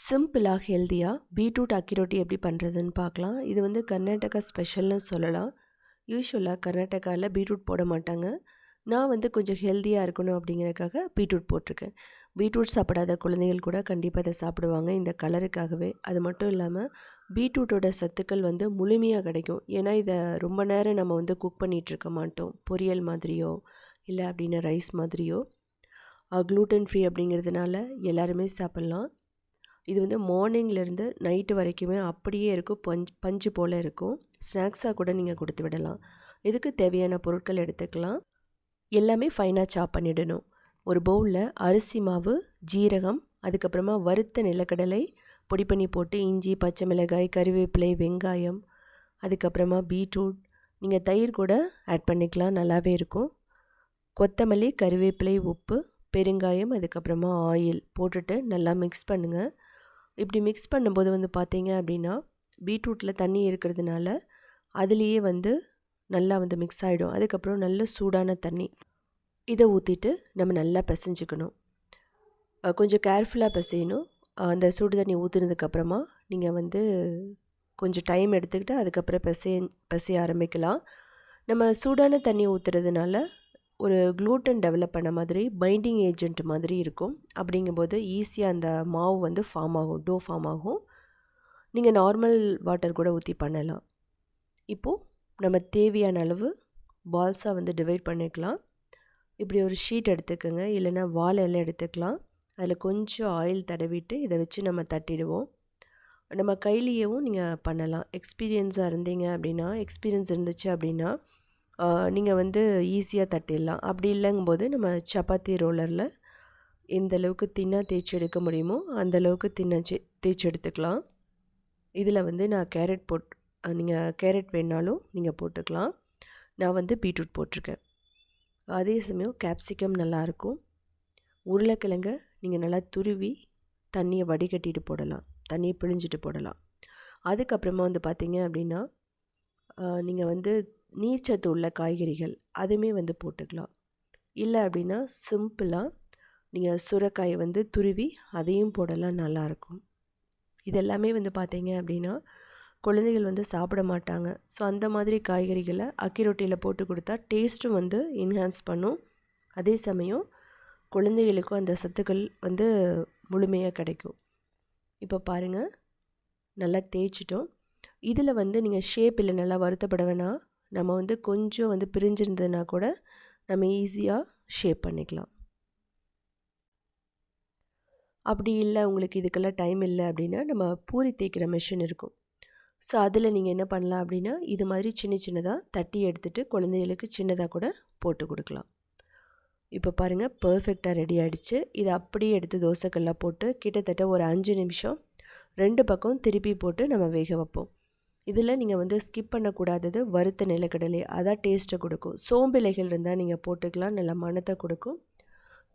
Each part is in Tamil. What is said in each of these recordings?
சிம்பிளாக ஹெல்த்தியாக பீட்ரூட் அக்கி ரொட்டி எப்படி பண்ணுறதுன்னு பார்க்கலாம். இது வந்து கர்நாடகா ஸ்பெஷல்னு சொல்லலாம். யூஸ்வலாக கர்நாடகாவில் பீட்ரூட் போட மாட்டாங்க. நான் வந்து கொஞ்சம் ஹெல்த்தியாக இருக்கணும் அப்படிங்கிறதுக்காக பீட்ரூட் போட்டிருக்கேன். பீட்ரூட் சாப்பிடாத குழந்தைகள் கூட கண்டிப்பாக அதை சாப்பிடுவாங்க இந்த கலருக்காகவே. அது மட்டும் இல்லாமல் பீட்ரூட்டோட சத்துக்கள் வந்து முழுமையாக கிடைக்கும். ஏன்னா இதை ரொம்ப நேரம் நம்ம வந்து குக் பண்ணிகிட்ருக்க மாட்டோம். பொரியல் மாதிரியோ இல்லை அப்படின்னா ரைஸ் மாதிரியோ. க்ளூட்டன் ஃப்ரீ அப்படிங்கிறதுனால எல்லாருமே சாப்பிட்லாம். இது வந்து மார்னிங்லேருந்து நைட்டு வரைக்குமே அப்படியே இருக்கும். பஞ்ச் பஞ்சு போல் இருக்கும். ஸ்நாக்ஸாக கூட நீங்கள் கொடுத்து விடலாம். இதுக்கு தேவையான பொருட்கள் எடுத்துக்கலாம். எல்லாமே ஃபைனாக சாப் பண்ணிடணும். ஒரு பவுலில் அரிசி மாவு ஜீரகம் அதுக்கப்புறமா வறுத்த நிலக்கடலை பொடி பண்ணி போட்டு இஞ்சி பச்சை மிளகாய் கறிவேப்பிலை வெங்காயம் அதுக்கப்புறமா பீட்ரூட் நீங்கள் தயிர் கூட ஆட் பண்ணிக்கலாம். நல்லாவே இருக்கும். கொத்தமல்லி கறிவேப்பிலை உப்பு பெருங்காயம் அதுக்கப்புறமா ஆயில் போட்டுட்டு நல்லா மிக்ஸ் பண்ணுங்கள் இப்படி மிக்ஸ் பண்ணும்போது வந்து பார்த்தீங்க அப்படின்னா பீட்ரூட்டில் தண்ணி இருக்கிறதுனால அதுலேயே வந்து நல்லா வந்து மிக்ஸ் ஆகிடும் அதுக்கப்புறம் நல்ல சூடான தண்ணி. இதை ஊற்றிட்டு நம்ம நல்லா பிசைஞ்சுக்கணும். கொஞ்சம் கேர்ஃபுல்லாக பிசையணும். அந்த சூடு தண்ணி ஊற்றுனதுக்கப்புறமா நீங்கள் வந்து கொஞ்சம் டைம் எடுத்துக்கிட்டு அதுக்கப்புறம் பிசைய பிசைய ஆரம்பிக்கலாம். நம்ம சூடான தண்ணி ஊற்றுறதுனால ஒரு க்ளூட்டன் டெவலப் பண்ண மாதிரி பைண்டிங் ஏஜென்ட் மாதிரி இருக்கும். அப்படிங்கும்போது ஈஸியாக அந்த மாவு வந்து ஃபார்ம் ஆகும் டோ ஃபார்ம் ஆகும். நீங்கள் நார்மல் வாட்டர் கூட ஊற்றி பண்ணலாம். இப்போது நம்ம தேவையான அளவு பால்ஸாக வந்து டிவைட் பண்ணிக்கலாம். இப்படி ஒரு ஷீட் எடுத்துக்கோங்க. இல்லைன்னா வாழை எல்லாம் எடுத்துக்கலாம். அதில் கொஞ்சம் ஆயில் தடவிட்டு இதை வச்சு நம்ம தட்டிடுவோம். நம்ம கையிலேயேவும் நீங்கள் பண்ணலாம். எக்ஸ்பீரியன்ஸாக இருந்தீங்க அப்படின்னா எக்ஸ்பீரியன்ஸ் இருந்துச்சு அப்படின்னா நீங்கள் வந்து ஈஸியாக தட்டிடலாம். அப்படி இல்லைங்கும்போது நம்ம சப்பாத்தி ரோலரில் எந்த அளவுக்கு தின்னாக தேய்ச்சி எடுக்க முடியுமோ அந்த அளவுக்கு தின்ன தேய்ச்சி எடுத்துக்கலாம். இதில் வந்து நான் கேரட் போட் நீங்கள் கேரட் வேணாலும் நீங்கள் போட்டுக்கலாம். நான் வந்து பீட்ரூட் போட்டிருக்கேன். அதே சமயம் கேப்சிகம் நல்லாயிருக்கும் உருளைக்கிழங்க நீங்கள் நல்லா துருவி தண்ணியை வடிகட்டிட்டு போடலாம். தண்ணியை பிழிஞ்சிட்டு போடலாம். அதுக்கப்புறமா வந்து பார்த்திங்க அப்படின்னா நீங்கள் வந்து நீர்ச்சத்து உள்ள காய்கறிகள் அதுவுமே வந்து போட்டுக்கலாம். இல்லை அப்படின்னா சிம்பிளாக நீங்கள் சுரைக்காயை வந்து துருவி அதையும் போடலாம் நல்லாயிருக்கும் இதெல்லாமே வந்து பார்த்தீங்க அப்படின்னா குழந்தைகள் வந்து சாப்பிட மாட்டாங்க. ஸோ அந்த மாதிரி காய்கறிகளை அக்கி ரொட்டியில் போட்டு கொடுத்தா டேஸ்ட்டும் வந்து என்ஹான்ஸ் பண்ணும். அதே சமயம் குழந்தைகளுக்கும் அந்த சத்துக்கள் வந்து முழுமையாக கிடைக்கும். இப்போ பாருங்கள் நல்லா தேய்ச்சிட்டோம். இதில் வந்து நீங்கள் ஷேப் இல்லை நல்லா வருத்தப்பட வேணாம். நம்ம வந்து கொஞ்சம் வந்து பிரிஞ்சிருந்ததுன்னா கூட நம்ம ஈஸியாக ஷேப் பண்ணிக்கலாம். அப்படி இல்லை உங்களுக்கு இதுக்கெல்லாம் டைம் இல்லை அப்படின்னா நம்ம பூரி தேய்க்கிற மிஷின் இருக்கும். ஸோ அதில் நீங்கள் என்ன பண்ணலாம் அப்படின்னா இது மாதிரி சின்ன சின்னதாக தட்டி எடுத்துகிட்டு குழந்தைகளுக்கு சின்னதாக கூட போட்டு கொடுக்கலாம். இப்போ பாருங்கள் பர்ஃபெக்டாக ரெடி ஆகிடுச்சு இதை அப்படியே எடுத்து தோசைக்கல்லாம் போட்டு கிட்டத்தட்ட ஒரு அஞ்சு நிமிஷம் ரெண்டு பக்கம் திருப்பி போட்டு நம்ம வேக வைப்போம். இதில் நீங்கள் வந்து ஸ்கிப் பண்ணக்கூடாதது வறுத்த நிலக்கடலை. அதான் டேஸ்ட்டை கொடுக்கும். சோம்பிலைகள் இருந்தால் நீங்கள் போட்டுக்கலாம். நல்ல மனத்தை கொடுக்கும்.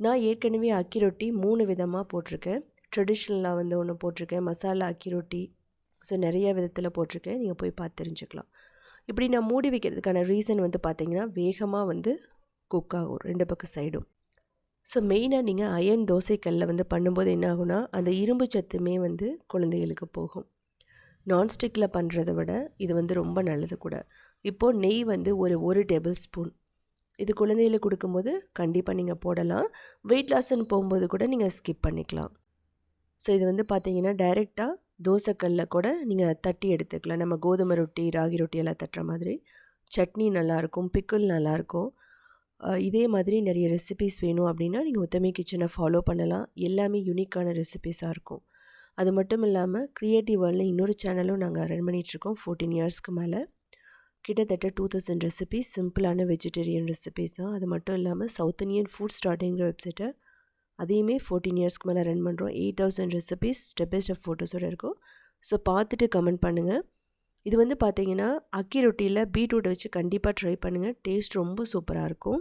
நான் ஏற்கனவே அக்கி ரொட்டி மூணு விதமாக போட்டிருக்கேன். ட்ரெடிஷ்னலாக வந்து ஒன்று போட்டிருக்கேன். மசாலா அக்கி ரொட்டி. ஸோ நிறைய விதத்தில் போட்டிருக்கேன். நீங்கள் போய் பார்த்து தெரிஞ்சுக்கலாம். இப்படி நான் மூடி வைக்கிறதுக்கான ரீசன் வந்து பார்த்திங்கன்னா வேகமாக வந்து குக் ஆகும். ரெண்டு பக்கம் சைடும் ஸோ மெயினாக நீங்கள் அயன் தோசைக்கல்லில் வந்து பண்ணும்போது என்ன ஆகுனா அந்த இரும்பு சத்துமே வந்து குழந்தைகளுக்கு போகும். நான்ஸ்டிக்கில் பண்ணுறத விட இது வந்து ரொம்ப நல்லது கூட. இப்போது நெய் வந்து ஒரு ஒரு டேபிள் ஸ்பூன் இது குழந்தைகளுக்கு கொடுக்கும்போது கண்டிப்பாக நீங்கள் போடலாம். வெயிட் லாஸ்ன்னு போகும்போது கூட நீங்கள் ஸ்கிப் பண்ணிக்கலாம். ஸோ இது வந்து பார்த்தீங்கன்னா டைரெக்டாக தோசைக்கல்ல கூட நீங்கள் தட்டி எடுத்துக்கலாம். நம்ம கோதுமை ரொட்டி ராகி ரொட்டி எல்லாம் தட்டுற மாதிரி. சட்னி நல்லாயிருக்கும் பிக்கிள் நல்லாயிருக்கும். இதே மாதிரி நிறைய ரெசிபிஸ் வேணும் அப்படின்னா நீங்கள் உத்தமி கிச்சனை ஃபாலோ பண்ணலாம். எல்லாமே யூனிக்கான ரெசிபிஸாக இருக்கும். அது மட்டும் இல்லாமல் க்ரியேட்டிவ் வேர்ல்டில் இன்னொரு சேனலும் நாங்கள் ரன் பண்ணிகிட்ருக்கோம் ஃபோர்டீன் இயர்ஸ்க்கு மேலே. கிட்டத்தட்ட டூ தௌசண்ட் ரெசிபீஸ் சிம்பிளான வெஜிடேரியன் ரெசிபீஸ் தான். அது மட்டும் இல்லாமல் சவுத் இந்தியன் ஃபுட் ஸ்டார்டிங்கிற வெப்சைட்டை அதையுமே ஃபோர்டீன் இயர்ஸ்க்கு மேலே ரன் பண்ணுறோம் eight thousand recipes step by step ஃபோட்டோஸோடு இருக்கும். ஸோ பார்த்துட்டு கமெண்ட் பண்ணுங்கள் இது வந்து பார்த்தீங்கன்னா அக்கி ரொட்டியில் பீட்ரூட்டை வச்சு கண்டிப்பாக ட்ரை பண்ணுங்கள் டேஸ்ட் ரொம்ப சூப்பராக இருக்கும்.